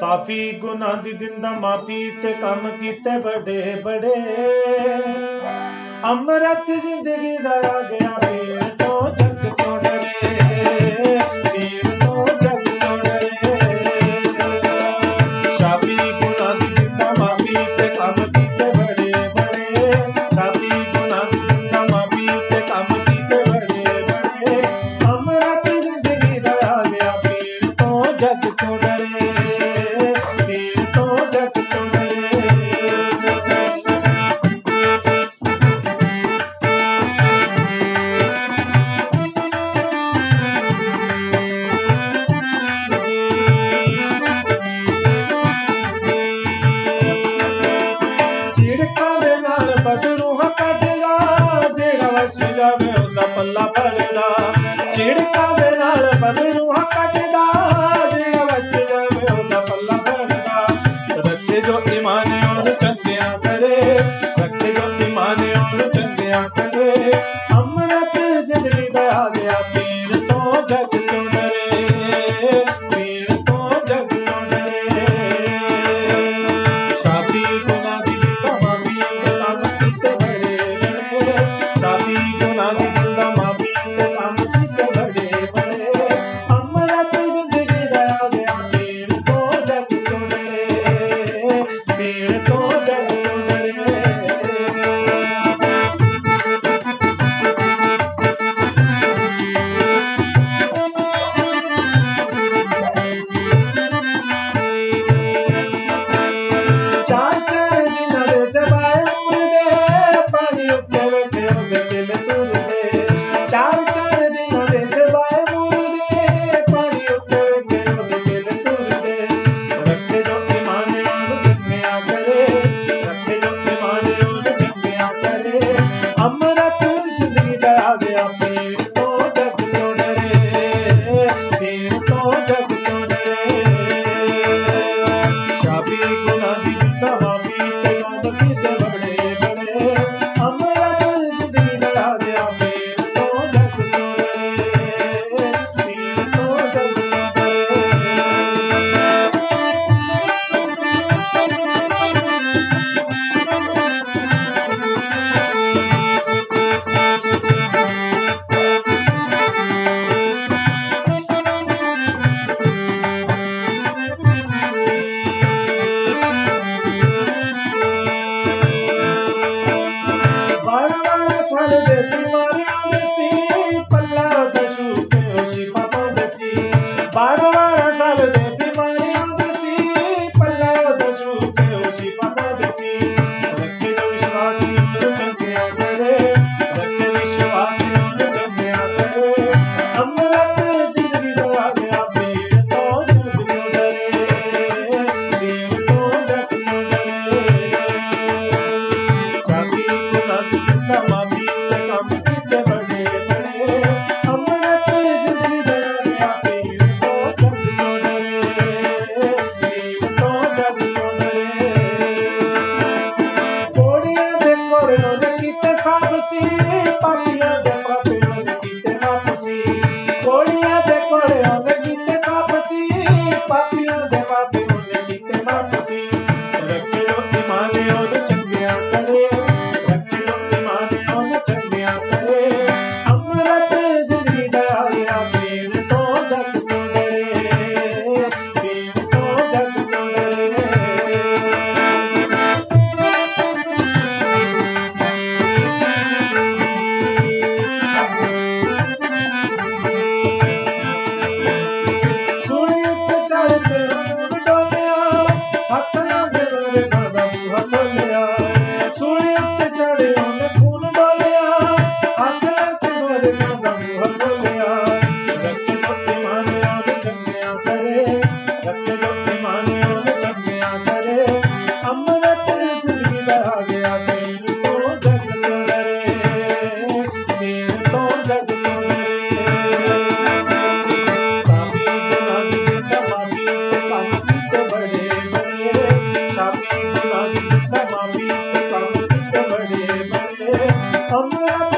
ਸਾਫੀ ਗੁਨਾਹ ਦੀ ਦਿੰਦਾ ਮਾਫੀ ਤੇ ਕੰਮ ਕੀਤੇ ਬੜੇ ਬੜੇ। ਅਮਰਤ ਜ਼ਿੰਦਗੀ ਦਾ ਆ ਗਿਆ ਪੀੜ ਤੋਂ ਜੱਗ ਤੋਂ ਤੋਂ ਜੱਗ ਤੋਂ ਡਰੇ। ਦਿੰਦਾ ਮਾਫੀ ਤੇ ਕੰਮ ਕੀਤੇ ਬੜੇ ਬੜੇ। ਸਾਫੀ ਗੁਨਾਹ ਦਿੰਦਾ ਮਾਫੀ ਤੇ ਕੰਮ ਕੀਤੇ ਬੜੇ ਬੜੇ। ਅਮਰਤ ਜ਼ਿੰਦਗੀ ਦਾ ਆ ਗਿਆ ਪੀੜ ਤੋਂ ਜੱਗ ਤੋਂ কাটে see. ধন্যবাদ